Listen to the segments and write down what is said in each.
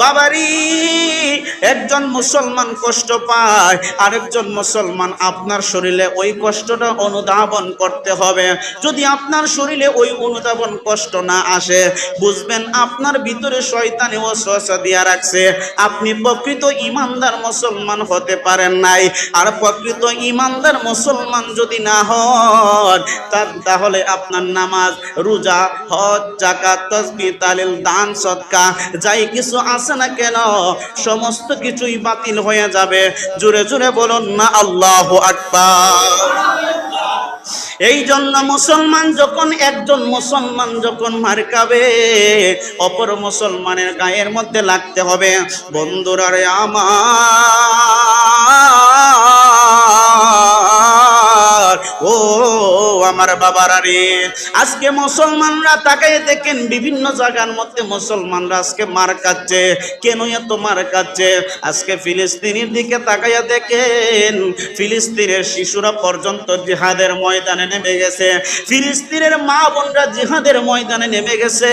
বাবারি, একজন মুসলমান কষ্ট পায়, আরেকজন মুসলমান আপনার শরীরে ওই কষ্টটা অনুধাবন করতে হবে। যদি আপনার শরীরে ওই অনুধাবন কষ্ট না আসে, বুঝবেন আপনার ভিতরে শয়তানি ওয়াসওয়াসা দিয়া রাখছে। আপনি প্রকৃত ইমানদার মুসলমান হতে পারেন নাই। আর প্রকৃত ইমানদার মুসলমান যদি না হন তাহলে আপনার নামাজ, রোজা, হজ জাকাত তসবি তালিল, দান সৎকা যাই কিছু আছে না কেন? সমস্ত কিছুই বাতিল হয়ে যাবে। জোরে জোরে বলুন, না, আল্লাহ আকবার। এই জন্য মুসলমান যখন, একজন মুসলমান যখন মার খাবে, অপর মুসলমানের গায়ের মধ্যে লাগতে হবে, বন্ধুরা রে আমার ও, আমার বাবারা রে, আজকে মুসলমানরা তাকাই দেখেন বিভিন্ন জায়গার মধ্যে মুসলমানরা আজকে মার খাচ্ছে। কেন এত মার কাচ্ছে আজকে ফিলিস্তিনের দিকে তাকাইয়া দেখেন, ফিলিস্তিনের শিশুরা পর্যন্ত জিহাদের ময়দানে নেমে গেছে। ফিলিস্তিনের মা বোনরা জিহাদের ময়দানে নেমে গেছে।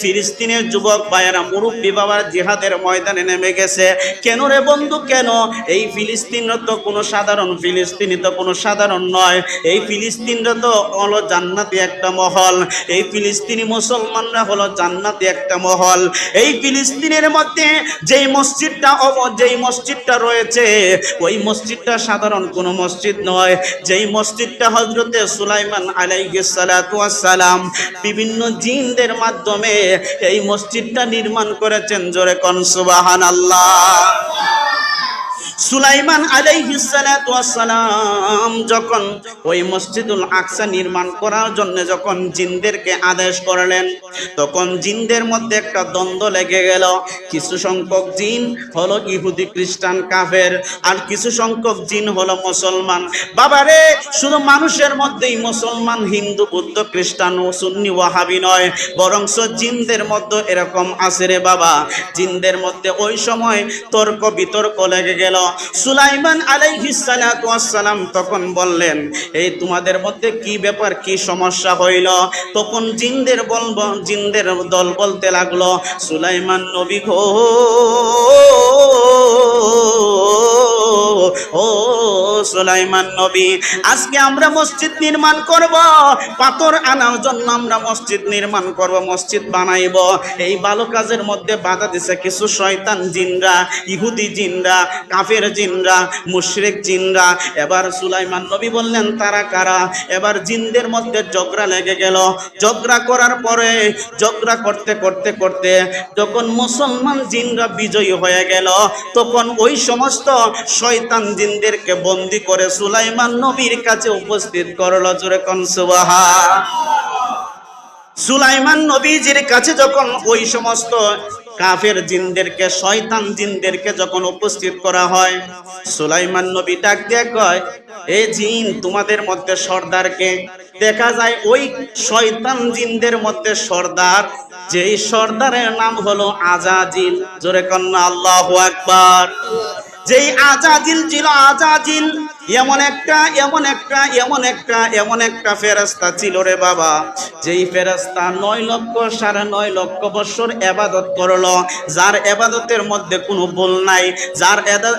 ফিলিস্তিনের যুবক ভাইয়েরা, মুরব্বী বাবার জিহাদের ময়দানে নেমে গেছে। কেন রে বন্ধু, কেন? এই ফিলিস্তিনরা তো কোনো সাধারণ, ফিলিস্তিনি তো কোনো সাধারণ নয়। এই ফিলিস্তিনরা তো হলো জান্নাতি একটা মহল। এই ফিলিস্তিনি মুসলমানরা হলো জান্নাতি একটা মহল। এই ফিলিস্তিনের মধ্যে যেই মসজিদটা যেই মসজিদটা রয়েছে, ওই মসজিদটা সাধারণ কোনো মসজিদ নয়। যেই মসজিদটা হজরতে সুলাইমান সালাম বিভিন্ন জিনদের মাধ্যমে এই মসজিদটা নির্মাণ করেছেন। জোরে কোন সুবহানাল্লাহ। সুলাইমান আলাইহিস সালাতু ওয়াস সালাম যখন ওই মসজিদুল আকসা নির্মাণ করার জন্য যখন জিনদেরকে আদেশ করলেন, তখন জিনদের মধ্যে একটা দ্বন্দ্ব লেগে গেল। কিছু সংখ্যক জিন হলো ইহুদি, খ্রিস্টান, কাফের, আর কিছু সংখ্যক জিন হলো মুসলমান। বাবারে শুধু মানুষের মধ্যেই মুসলমান, হিন্দু, বুদ্ধ, খ্রিস্টান ও সুন্নি ওয়াহাবি নয় বরং জিনদের মধ্যে এরকম আছে রে বাবা। জিনদের মধ্যে ওই সময় তর্ক বিতর্ক লেগে গেল। সুলাইমান আলাইহি সালাতু ওয়াস সালাম তখন বললেন, এই তোমাদের মধ্যে কি ব্যাপার, কি সমস্যা হইল? তখন জিনদের বলব জিনদের দল বলতে লাগল, সুলাইমান নবী গো। ও সুলাইমান নবী, আজকে আমরা মসজিদ নির্মাণ করব, পাথর আনার জন্য আমরা মসজিদ নির্মাণ করব, মসজিদ বানাইব। এই ভালো কাজের মধ্যে বাধা দিছে কিছু শয়তান জিনরা, ইহুদি জিনরা, কাফের জিনরা, মুশরিক জিনরা। এবার সুলাইমান নবী বললেন, তারা কারা? এবার জিনদের মধ্যে ঝগড়া লেগে গেল। ঝগড়া করার পরে, ঝগড়া করতে করতে করতে যখন মুসলমান জিনরা বিজয়ী হয়ে গেল, তখন ওই সমস্ত শয়তান জিনদেরকে বন্দি করে সুলাইমান নবীর কাছে উপস্থিত করল জোরে কোন সুবাহা সুলাইমান নবীজির কাছে যখন ওই সমস্ত কাফের জিনদেরকে, শয়তান জিনদেরকে যখন উপস্থিত করা হয়, সুলাইমান নবী ডাক দিয়ে কয়, এ জিন, তোমাদের মধ্যে সর্দারকে দেখা যায় ওই শয়তান জিনদের মধ্যে সর্দার, যেই সর্দারের নাম হলো আজাজিল জোরে কন্যা আল্লাহু আকবার। যেই আজাজিল ছিল আজাজিল। এমন একটা এমন একটা এমন একটা এমন একটা ফেরাস্তা ছিল রে বাবা। যেই ফেরাস্তা নয় লক্ষ সাড়ে নয় লক্ষ বছর এবাদত করল। যার এবাদতের মধ্যে কোনো ভুল নাই, যার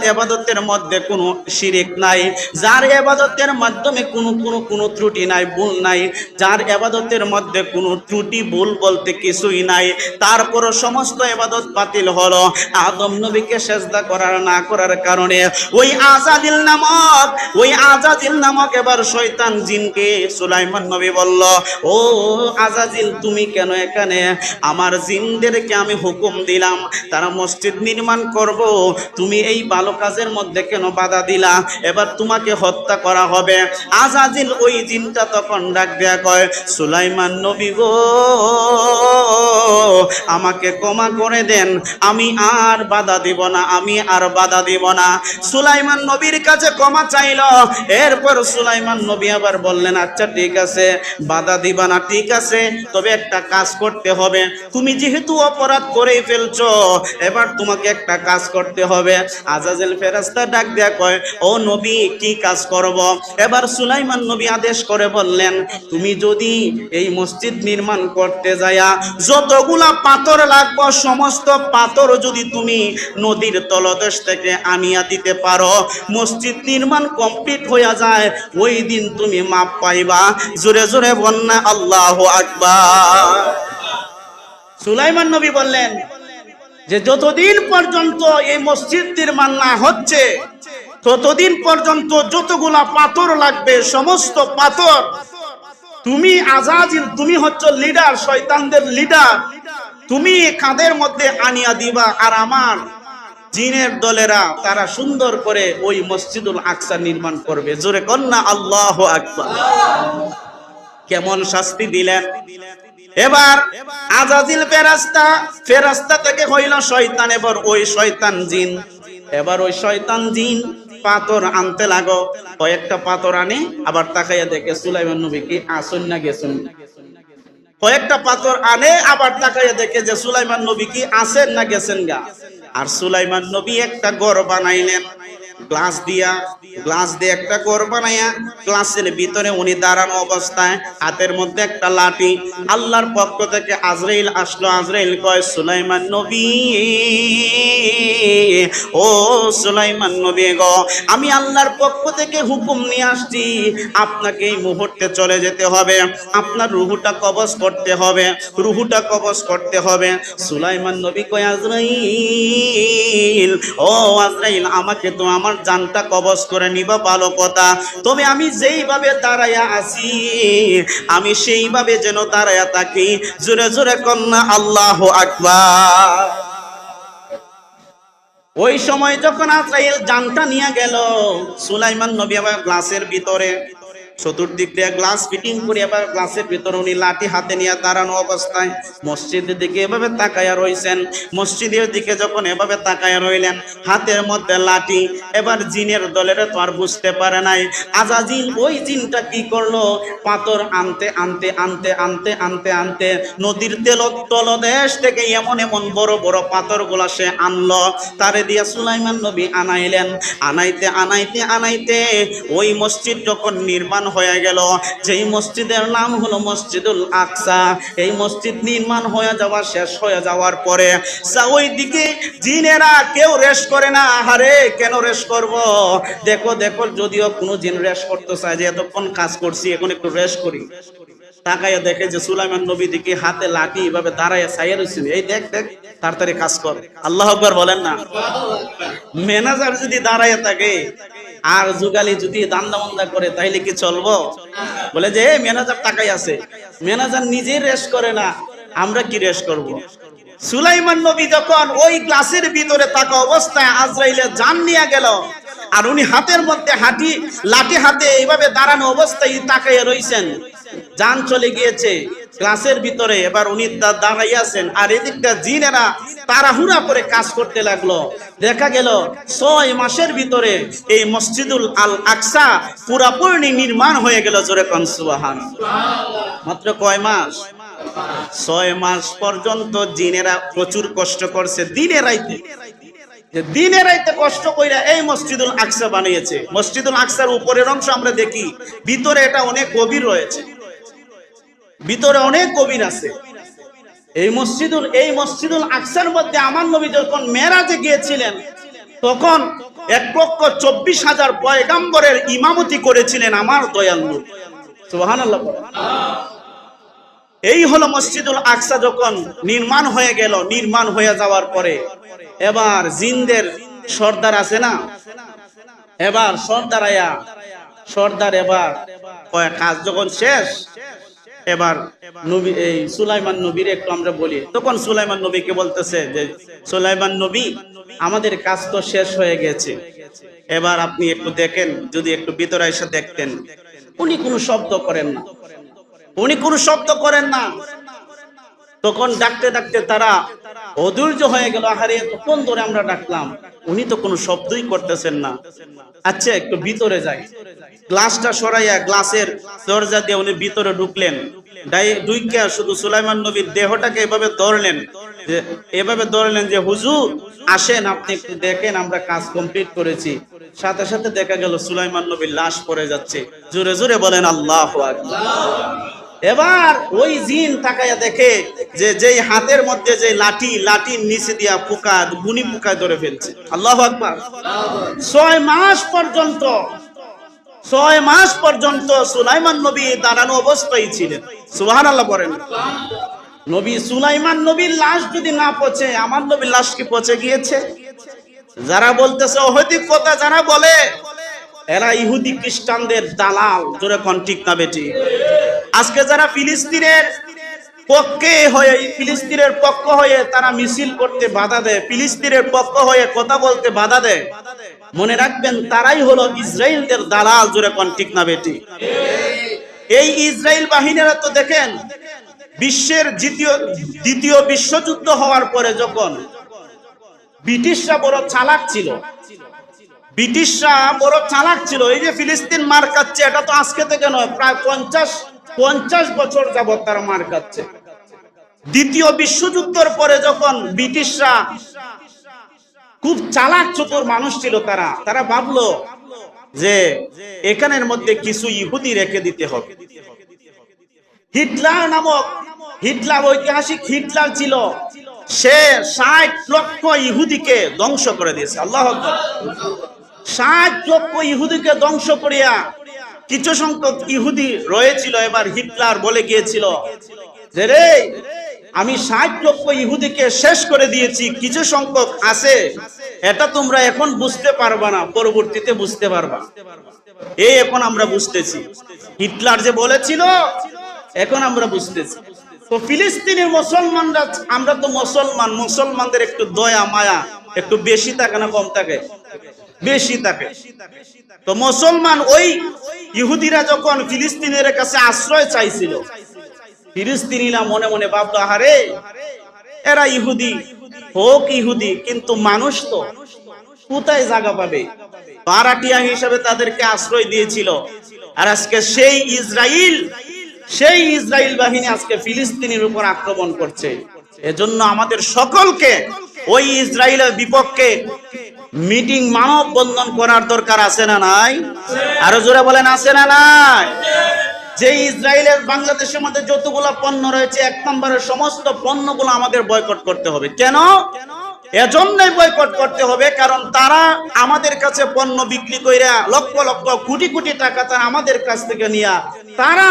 এবাদতের মধ্যে কোনো শিরিক নাই, যার এবাদতের মাধ্যমে কোনো কোনো কোনো ত্রুটি নাই, ভুল নাই, যার এবাদতের মধ্যে কোনো ত্রুটি, ভুল বলতে কিছুই নাই, তারপরও সমস্ত এবাদত বাতিল হলো। আদম নবীকে সেজদা করার না করার কারণে ওই আজাদিল নামক ওই আজাজিল নামক এবার শয়তান জিনকে সুলাইমান নবী বলল, ও আজাজিল, তুমি কেন এখানে? আমার জিনদেরকে আমি হুকুম দিলাম, তারা মসজিদ নির্মাণ করব, তুমি এই ভালো কাজের মধ্যে কেন বাধা দিলা? এবার তোমাকে হত্যা করা হবে। আজাজিল ওই জিনটা তখন ডাক দেয়া কয়, সুলাইমান নবী গো, আমাকে ক্ষমা করে দেন, আমি আর বাধা দিব না, আমি আর বাধা দিব না। সুলাইমান নবীর কাছে ক্ষমা চাই বানাইলো এরপর সুলাইমান নবী আবার বললেন আচ্ছা ঠিক আছে, বাধা দিবা না, ঠিক আছে, তবে একটা কাজ করতে হবে। তুমি যেহেতু অপরাধ করেই ফেলছ, এবার তোমাকে একটা কাজ করতে হবে। আজাজেল ফেরাস্তা ডাক দেয়া কয়, ও নবী, কি কাজ করব? এবার সুলাইমান নবী আদেশ করে বললেন, তুমি যদি এই মসজিদ নির্মাণ করতে যায়া, যতগুলা পাথর লাগবে, সমস্ত পাথর যদি তুমি নদীর তলদেশ থেকে আনিয়া দিতে পারো, মসজিদ নির্মাণ কমপ্লিট হইয়া যায়, ওই দিন তুমি মাপ পাইবা। জোরে জোরে বন্যা আল্লাহ আকবার। সুলাইমান নবী বললেন যে, যতদিন পর্যন্ত এই মসজিদ নির্মাণ না হচ্ছে, ততদিন পর্যন্ত যতগুলা পাথর লাগবে, সমস্ত পাথর, তুমি আজাজিল, তুমি হচ্ছে লিডার শয়তানদের লিডার তুমি কাঁধের মধ্যে আনিয়া দিবা, আর আমার জিনের দলেরা তারা সুন্দর করে ওই মসজিদুল আকসা নির্মাণ করবে। জোরে কন্যা আল্লাহ আকবার। কেমন শাস্তি দিলেন? এবার আজাজিল ফেরাস্তা ফেরাস্তা থেকে হইল শয়তান, এবার ওই শয়তান জিন। এবার ওই শয়তান জিন পাথর আনতে লাগো। কয়েকটা পাথর আনে, আবার তাকাইয়া দেখে সুলাইমান নবী কি আসুন না গেছুন? কয়েকটা পাথর আনে, আবার তাকাইয়া দেখে যে সুলাইমান নবী কি আসেন না গেছেন গা? আর সুলাইমান নবী একটা গড় বানাইলেন। গ্লাস দিয়া, গ্লাস দিয়ে একটা ঘর বানাইয়া গ্লাসের ভিতরে উনি দাঁড়ানো অবস্থায় হাতের মধ্যে একটা লাঠি। আল্লাহর পক্ষ থেকে আজরাইল আসলো। আজরাইল কয়, সুলাইমান নবী, ও সুলাইমান নবী গো, আমি আল্লাহর পক্ষ থেকে হুকুম নিয়ে আসছি, আপনাকে এই মুহূর্তে চলে যেতে হবে। আপনার রুহুটা কবজ করতে হবে, রুহুটা কবজ করতে হবে। সুলাইমান নবী কয়, আজরাইল, ও আজরাইল, আমাকে তো আমার জানটা কবজ করে নিবা ভালো কথা। তবে আমি যেইভাবে দাঁড়াইয়া আছি, আমি সেইভাবে যেন দাঁড়াইয়া থাকি। জোরে জোরে কন্যা আল্লাহ আকবার। ওই সময় যখন আজরাইল জানটা নিয়ে গেল, সুলাইমান নবী আবার গ্লাসের ভিতরে চতুর্দিক দিয়ে গ্লাস ফিটিং করে আবার গ্লাসের ভিতরে উনি লাঠি হাতে নিয়ে দাঁড়ানো অবস্থায় মসজিদের দিকে এভাবে তাকায়া রইছেন। মসজিদের দিকে যখন এভাবে তাকায়া রইলেন, হাতের মধ্যে লাঠি, এবার জিনের দলের তো আর বুঝতে পারে নাই। আজাজিল ওই জিনটা কি করল? পাথর আনতে আনতে আনতে আনতে আনতে আনতে নদীর তেল তলদেশ থেকে এমন এমন বড় বড় পাথরগুলা সে আনলো। তারে দিয়া সুলাইমান নবী আনাইলেন। আনাইতে আনাইতে আনাইতে ওই মসজিদ যখন নির্মাণ হয়ে গেল। যেই মসজিদের নাম হলো মসজিদুল আকসা এই মসজিদ নির্মাণ হয়ে যাওয়া শেষ হয়ে যাওয়ার পরে ওই দিকে জিনেরা কেউ রেশ করে না। আহারে কেন রেশ করব? দেখো দেখো যদিও কোনো জিন রেশ করতে চায় যে এতক্ষণ কাজ করছি এখন একটু রেশ করি। তাকাইয়া দেখে যে সুলাইমান নবী দিকে হাতে লাঠি এভাবে দাঁড়াইয়া সাইয়া রয়েছিল এই দেখ দেখ তাড়াতাড়ি কাজ কর। আল্লাহ আকবার বলেন না। ম্যানেজার যদি দাঁড়াইয়া থাকে আর যুগালি যদি দান্দা করে, তাইলে কি চলবো? বলে যে ম্যানেজার টাকাই আছে। ম্যানেজার নিজে রেস করে না, আমরা কি রেস করব। সুলাইমান নবী যখন ওই গ্লাসের ভিতরে থাকা অবস্থায় আজরাইলে জান নিয়ে গেল, আর উনি হাতের মধ্যে হাঁটি, লাঠি হাতে এইভাবে দাঁড়ানো অবস্থায় তাকাইয়া রইছেন। যান চলে গিয়েছে। ক্লাসের ভিতরে এবার উনি দাঁড়াইয়াছেন আর এদিকটা জিনেরা তাড়াহুড়া করে কাজ করতে লাগল। দেখা গেল ছয় মাসের ভিতরে এই মসজিদুল আল আকসা পুরাপূর্ণি নির্মাণ হয়ে গেল জোরে কনসুবাহান মাত্র কয় মাস? ছয় মাস পর্যন্ত জিনেরা প্রচুর কষ্ট করছে। দিনে রাইতে। দিনে রাইতে কষ্ট কইরা এই মসজিদুল আকসা বানিয়েছে। মসজিদুল আকসার উপরের অংশ আমরা দেখি। ভিতরে এটা অনেক গভীর রয়েছে। ভিতরে অনেক গভীর আছে। এই মসজিদুল এই মসজিদুল আকসার মধ্যে আমার নবী যখন মেরাজে গিয়েছিলেন, তখন এক লক্ষ চব্বিশ হাজার পয়গাম্বরের ইমামতি করেছিলেন আমার দয়াল এই হলো মসজিদুল আকসা যখন নির্মাণ হয়ে গেল, নির্মাণ হয়ে যাওয়ার পরে, এবার জিনদের সর্দার আছে না? এবার সর্দার আয়া, সর্দার এবার কাজ যখন শেষ এবার নবী, এই সুলাইমান নবীর একটু আমরা বলি। তখন সুলাইমান নবীকে বলতেছে যে, সুলাইমান নবী, আমাদের কাজ তো শেষ হয়ে গেছে। এবার আপনি একটু দেখেন, যদি একটু ভিতরে এসে দেখতেন। উনি কোনো শব্দ করেন না। উনি কোনো শব্দ করেন না। তখন ডাকতে ডাকতে তারা অধৈর্য হয়ে গেল, আহারে, তখন ধরে আমরা ডাকলাম। উনি তো কোনো শব্দই করতেছেন না। আচ্ছা একটু ভিতরে যাই। গ্লাসটা সরাইয়া গ্লাসের দরজা দিয়ে উনি ভিতরে ঢুকলেন। শুধু সুলাইমান নবীর দেহটাকে এভাবে ধরলেন যে, এভাবে ধরলেন যে, হুজুর, আসেন, আপনি একটু দেখেন, আমরা কাজ কমপ্লিট করেছি। সাথে সাথে দেখা গেল সুলাইমান নবীর লাশ পড়ে যাচ্ছে। জোরে জোরে বলেন, আল্লাহ এবার ওই জিন তাকাইয়া দেখে যে যেই হাতের মধ্যে যে লাঠি, লাঠির নিচে দিয়া পোকা গুনি পোকায় ধরে ফেলছে। আল্লাহ আকবার। ছয় মাস পর্যন্ত, ছয় মাস পর্যন্ত সুলাইমান নবী দাঁড়ানো অবস্থায় ছিলেন। সুবাহ আল্লাহ করেন নবী সুলাইমান নবীর লাশ যদি না পচে, আমার নবীর লাশ কি পচে গিয়েছে? যারা বলতেছে অহৈতিক কথা, যারা বলে এরা ইহুদি খ্রিস্টানদের দালাল, জোরে কোন ঠিক না বেটি? আজকে যারা ফিলিস্তিনের পক্ষে হয়ে, ফিলিস্তিনের পক্ষ হয়ে তারা মিছিল করতে বাধা দেয়, ফিলিস্তিনের পক্ষ হয়ে কথা বলতে বাধা দেয়, মনে রাখবেন তারাই হলো ইসরায়েলদের দালাল, জোরে কোন ঠিক না বেটি? এই ইসরায়েল বাহিনীরা তো দেখেন, বিশ্বের দ্বিতীয় দ্বিতীয় বিশ্বযুদ্ধ হওয়ার পরে যখন ব্রিটিশরা বড় চালাক ছিল ব্রিটিশরা বড় চালাক ছিল। এই যে ফিলিস্তিন মার খাচ্ছে, এটা তো আজকে থেকে নয়, প্রায় পঞ্চাশ পঞ্চাশ বছর যাবত তারা মার খাচ্ছে। দ্বিতীয় বিশ্বযুদ্ধের পরে যখন ব্রিটিশরা খুব চালাক চতুর মানুষ ছিল তারা তারা ভাবলো যে এখানের মধ্যে কিছু ইহুদি রেখে দিতে হবে। হিটলার নামক, হিটলার ঐতিহাসিক হিটলার ছিল, সে ষাট লক্ষ ইহুদিকে ধ্বংস করে দিয়েছে। আল্লাহ ষাট লক্ষ ইহুদিকে ধ্বংস করিয়া কিছু সংখ্যক ইহুদি রয়েছিল, এবার হিটলার বলে গিয়েছিল যে, রে, আমি ষাট লক্ষ ইহুদিকে শেষ করে দিয়েছি, কিছু সংখ্যক আছে, এটা তোমরা এখন বুঝতে পারবা না, পরবর্তীতে বুঝতে পারবা। এই এখন আমরা বুঝতেছি। হিটলার যে বলেছিল, এখন আমরা বুঝতেছি। তো ফিলিস্তিনের মুসলমানরা, আমরা তো মুসলমান, মুসলমানদের একটু দয়া, মায়া, একটু বেশি থাকে না, কম থাকে। বেশি থাকে। তো মুসলমান ওই ইহুদিরা যখন ফিলিস্তিনের কাছে আশ্রয় চাইছিল, ফিলিস্তিনিরা মনে মনে ভাবলো, আহারে, এরা ইহুদি, হোক ইহুদি, কিন্তু মানুষ তো কোথায় জায়গা পাবে? ভাড়াটিয়া হিসাবে তাদেরকে আশ্রয় দিয়েছিল। আর আজকে সেই ইসরাইল সেই ইসরাইল বাহিনী আজকে ফিলিস্তিনের উপর আক্রমণ করছে। এজন্য আমাদের সকলকে ওই ইসরায়েলের বিপক্ষে মিটিং মানব বন্ধন করার দরকার আছে না নাই? আরও জোরে বলেন, আছে না নাই? যে ইসরায়েলের বাংলাদেশের মধ্যে যতগুলো পণ্য রয়েছে, এক নম্বরের সমস্ত পণ্যগুলো আমাদের বয়কট করতে হবে। কেন? এজন্যই বয়কট করতে হবে, কারণ তারা আমাদের কাছে পণ্য বিক্রি কইরা লক্ষ লক্ষ কোটি কোটি টাকা তারা আমাদের কাছ থেকে নিয়া, তারা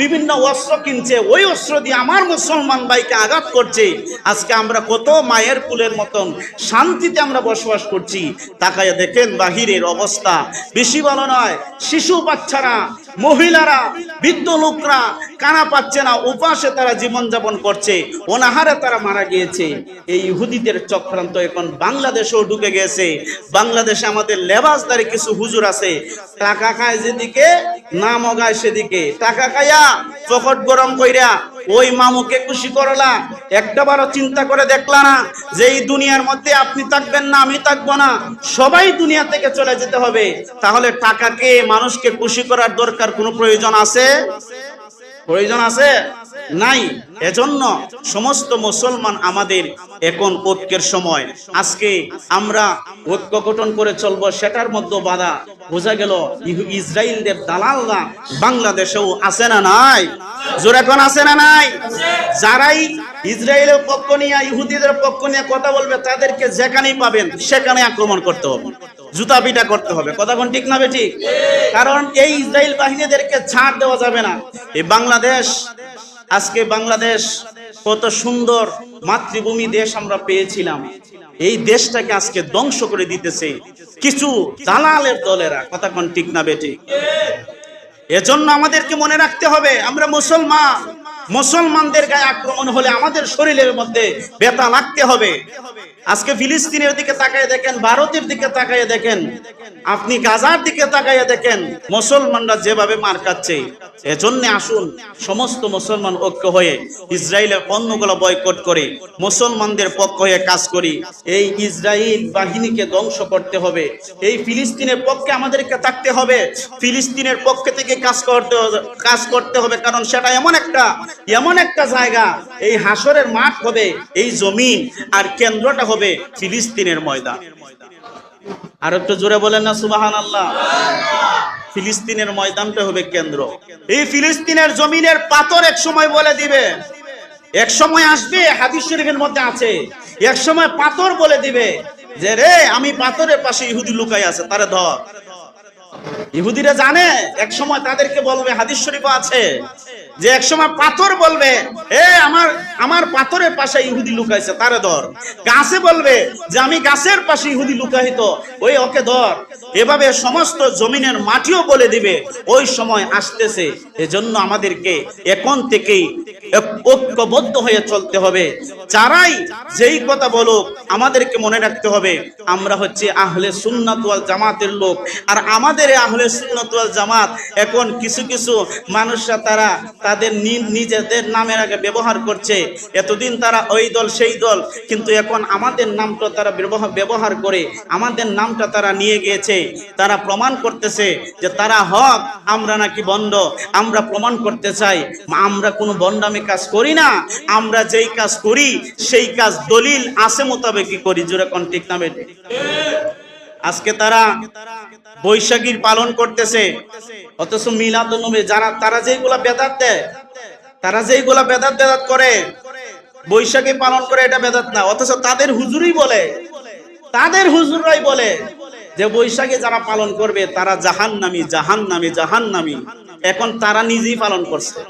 বিভিন্ন অস্ত্র কিনছে, ওই অস্ত্র দিয়ে আমার মুসলমান ভাইকে আঘাত করছে। আজকে আমরা কত মায়ের কুলের মতন শান্তিতে আমরা বসবাস করছি। তাকায় দেখেন বাহিরের অবস্থা। বেশি ভালো নয়, শিশু বাচ্চারা মহিলারা, বৃদ্ধ লোকরা কানা পাচ্ছে না, উপাসে তারা জীবনযাপন করছে, অনাহারে তারা মারা গিয়েছে। এই হুদিদের চক্রান্ত এখন বাংলাদেশেও ঢুকে গেছে। বাংলাদেশে আমাদের লেবাসদারি কিছু হুজুর আছে, টাকা খায় যেদিকে, না মগায় সেদিকে। টাকা খাইয়া পকট গরম কইরা ওই মামুকে খুশি করলাম। একটা বারো চিন্তা করে দেখলা না যে এই দুনিয়ার মধ্যে আপনি থাকবেন না, আমি থাকব না। সবাই দুনিয়া থেকে চলে যেতে হবে। তাহলে টাকাকে, মানুষকে খুশি করার দরকার কোনো প্রয়োজন আছে? প্রয়োজন আছে? নাই। এজন্য সমস্ত মুসলমান আমাদের এখন ঐক্যের সময়। আজকে আমরা ঐক্য গঠন করে চলবো, সেটার মধ্যে বাধা। বোঝা গেল ইসরায়েলদের দালালরা বাংলাদেশেও আছে না নাই? জোর এখন আছে না নাই? যারাই ইসরায়েলের পক্ষ নিয়ে, ইহুদিদের পক্ষ নিয়ে কথা বলবে, তাদেরকে যেখানেই পাবেন, সেখানে আক্রমণ করতে হবে। জুতা পিটা করতে হবে। কথা কোন ঠিক না বেঠিক কারণ এই ইসরায়েল বাহিনীদেরকে ছাড় দেওয়া যাবে না। এই বাংলাদেশ আজকে বাংলাদেশ কত সুন্দর মাতৃভূমি দেশ আমরা পেয়েছিলাম। এই দেশটাকে আজকে ধ্বংস করে দিতেছে। কিছু দালালের দলেরা। কথা কোন ঠিক না বেটি এজন্য আমাদেরকে মনে রাখতে হবে, আমরা মুসলমান। মুসলমানদের গায়ে আক্রমণ হলে আমাদের শরীরের মধ্যে বেতা লাগতে হবে। আজকে ফিলিস্তিনের দিকে তাকায় দেখেন, ভারতের দিকে তাকায় দেখেন, আপনি গাজার দিকে তাকায় দেখেন, মুসলমানরা যেভাবে মার খাচ্ছে। এজন্য আসুন, সমস্ত মুসলমান ঐক্য হয়ে ইসরায়েলের পণ্যগুলো বয়কট করে, মুসলমানদের পক্ষ হয়ে কাজ করি। এই ইসরায়েল বাহিনীকে ধ্বংস করতে হবে। এই ফিলিস্তিনের পক্ষে আমাদেরকে থাকতে হবে। ফিলিস্তিনের পক্ষে থেকে কাজ করতে কাজ করতে হবে, কারণ সেটা এমন একটা এমন একটা জায়গা। এই হাসরের মাঠ হবে, এই জমিন আর কেন্দ্রটা হবে ফিলিস্তিনের ময়দান। আর একটু জোরে বলেন না সুবাহান আল্লাহ ফিলিস্তিনের ময়দানটা হবে কেন্দ্র। এই ফিলিস্তিনের জমিনের পাথর এক সময় বলে দিবে। এক সময় আসবে, হাদিস শরীফের মধ্যে আছে। এক সময় পাথর বলে দিবে যে, রে, আমি পাথরের পাশে ইহুদি লুকাই আছে, তারে ধর। ইহুদিরা জানে, এক সময় তাদেরকে বলবে, হাদিস শরীফ আছে, যে এক সময় পাথর বলবে, এ, আমার আমার পাথরের পাশে ইহুদি লুকাইছে, তারে ধর। গাছে বলবে যে, আমি গাছের পাশে ইহুদি লুকাইত ওই ওকে ধর। এভাবে সমস্ত জমিনের মাটিও বলে দিবে, ওই সময় আসতেছে, এজন্য আমাদেরকে এখন থেকেই ঐক্যবদ্ধ হয়ে চলতে হবে। যারাই যেই কথা বলুক, আমাদেরকে মনে রাখতে হবে, আমরা হচ্ছে আহলে সুন্নাত ওয়াল জামাতের লোক। আর আমাদের আহলে সুন্নাত ওয়াল জামাত, এখন কিছু কিছু মানুষরা তারা তাদের নিজেদের নামের আগে ব্যবহার করছে। এতদিন তারা ওই দল, সেই দল, কিন্তু এখন আমাদের নামটা তারা ব্যবহার ব্যবহার করে, আমাদের নামটা তারা নিয়ে গিয়েছে। তারা প্রমাণ করতেছে যে তারা হক, আমরা নাকি বন্ড আমরা প্রমাণ করতে চাই, আমরা কোনো বন্ডামি কাজ করি না। আমরা যেই কাজ করি সেই কাজ দলিল আছে মোতাবেকই করি, জোরে কোন ঠিক নামে আজকে তারা বৈশাখীর পালন করতেছে, অথচ মিলাদ নবী যারা, তারা যেগুলা বেদাত দেয়, তারা যেগুলা বেদাত বেদাত করে, বৈশাখী পালন করে এটা বেদাত না, অথচ তাদের হুজুরই বলে, তাদের হুজুরাই বলে যে বৈশাখী যারা পালন করবে, তারা জাহান নামি জাহান নামি জাহান নামি এখন তারা নিজেই পালন করছে।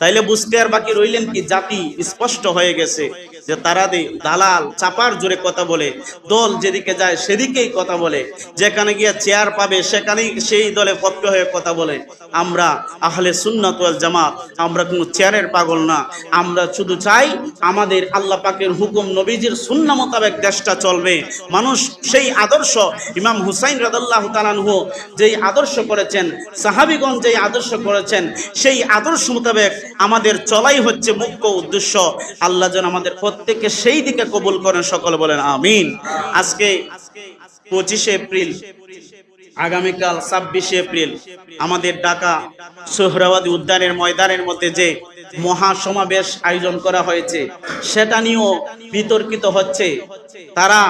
তাইলে বুঝতে আর বাকি রইলেন কি জাতি স্পষ্ট হয়ে গেছে। যে তারা দালাল, চাপার জোরে কথা বলে, দল যেদিকে যায় সেদিকেই কথা বলে, যেখানে গিয়ে চেয়ার পাবে সেখানেই সেই দলে পক্ষ হয়ে কথা বলে। আমরা আহলে সুন্নাত ওয়াল জামাত, আমরা কোনো চেয়ারের পাগল না, আমরা শুধু চাই আমাদের আল্লাহ পাকের হুকুম নবীজির সুন্না মোতাবেক দেশটা চলবে। মানুষ সেই আদর্শ, ইমাম হুসাইন রাদাল্লাহ তালানহু যেই আদর্শ করেছেন সাহাবিগঞ্জ যেই আদর্শ করেছেন, সেই আদর্শ মোতাবেক আমাদের চলাই হচ্ছে মুখ্য উদ্দেশ্য। আল্লাহ যেন আমাদের প্রত্যেককে সেই দিকে কবুল করেন, সকল বলেন আমিন। আজকে পঁচিশে এপ্রিল, আগামীকাল ছাব্বিশে এপ্রিল, আমাদের ঢাকা সোহরাবাদী উদ্যানের ময়দানের মধ্যে যে মহা সমাবেশ আয়োজন করা হয়েছে, সেটা নিয়েও বিতর্কিত হচ্ছে। তারা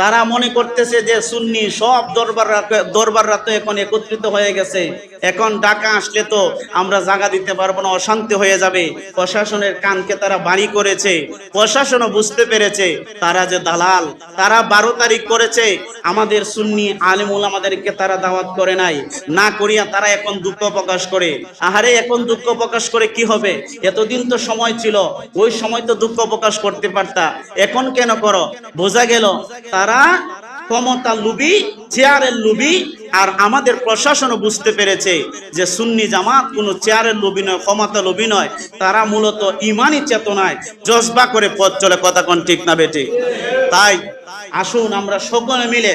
তারা মনে করতেছে যে সুন্নি সব দরবার দরবাররা তো এখন একত্রিত হয়ে গেছে। এখন ঢাকা আসলে তো আমরা জায়গা দিতে পারব না, অশান্তি হয়ে যাবে। প্রশাসনের কানকে তারা বাড়ি করেছে। প্রশাসনও বুঝতে পেরেছে তারা যে দালাল। তারা বারো তারিখ করেছে, আমাদের সুন্নি আলিমুল আমাদেরকে তারা দাওয়াত করে নাই। না করিয়া তারা এখন দুঃখ প্রকাশ করে। আহারে, এখন দুঃখ প্রকাশ করে কি হবে? এতদিন তো সময় ছিল, ওই সময় তো দুঃখ প্রকাশ করতে পারতা। এখন কেন করো? বোঝা গেল, তারা ক্ষমতা লুবি, চেয়ারের লুবি, আর আমাদের প্রশাসনও বুঝতে পেরেছে যে সুন্নি জামাত কোনো চেয়ারের লুবি নয়, ক্ষমতা লুবি নয়। তারা মূলত ইমানি চেতনায় জজবা করে পথ চলে, কথা ঠিক না বেটে তাই আসুন আমরা সকলে মিলে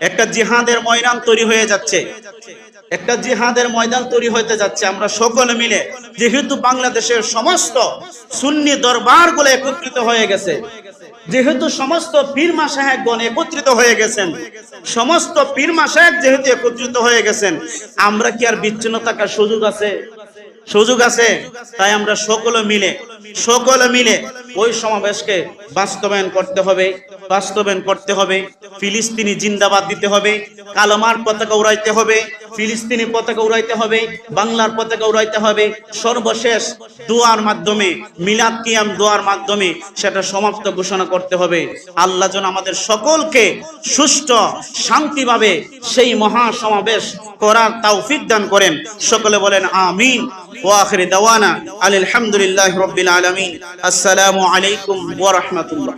একটা জিহাদের ময়দান তৈরি হয়ে যাচ্ছে। একটা জিহাদের ময়দান তৈরি হতে যাচ্ছে আমরা সকলে মিলে। যেহেতু বাংলাদেশের সমস্ত সুন্নি দরবার দরবারগুলো একত্রিত হয়ে গেছে যেহেতু সমস্ত পীরমা সাহেবগণ একত্রিত হয়ে গেছেন, সমস্ত পীরমা সাহেব যেহেতু একত্রিত হয়ে গেছেন, আমরা কি আর বিচ্ছিন্ন থাকার সুযোগ আছে? সুযোগ আছে। তাই আমরা সকলে মিলে সকলে মিলে ওই সমাবেশকে বাস্তবায়ন করতে হবে, বাস্তবায়ন করতে হবে। ফিলিস্তিনি জিন্দাবাদ দিতে হবে কালামার পতাকা উড়াইতে হবে ফিলিস্তিনি পতাকা উড়াইতে হবে, বাংলার পতাকা উড়াইতে হবে। সর্বশেষ দোয়ার মাধ্যমে, মিলাদ কিয়াম দোয়ার মাধ্যমে সেটা সমাপ্ত ঘোষণা করতে হবে। আল্লাহ যেন আমাদের সকলকে সুষ্ঠু শান্তিভাবে সেই মহা সমাবেশ করার তৌফিক দান করেন। সকলে বলেন, আমিন। ওয়াখির দাওয়ানা আলহামদুলিল্লাহ রব্বিল আলামিন। আসসালামু আলাইকুম ওয়া রাহমাতুল্লাহ।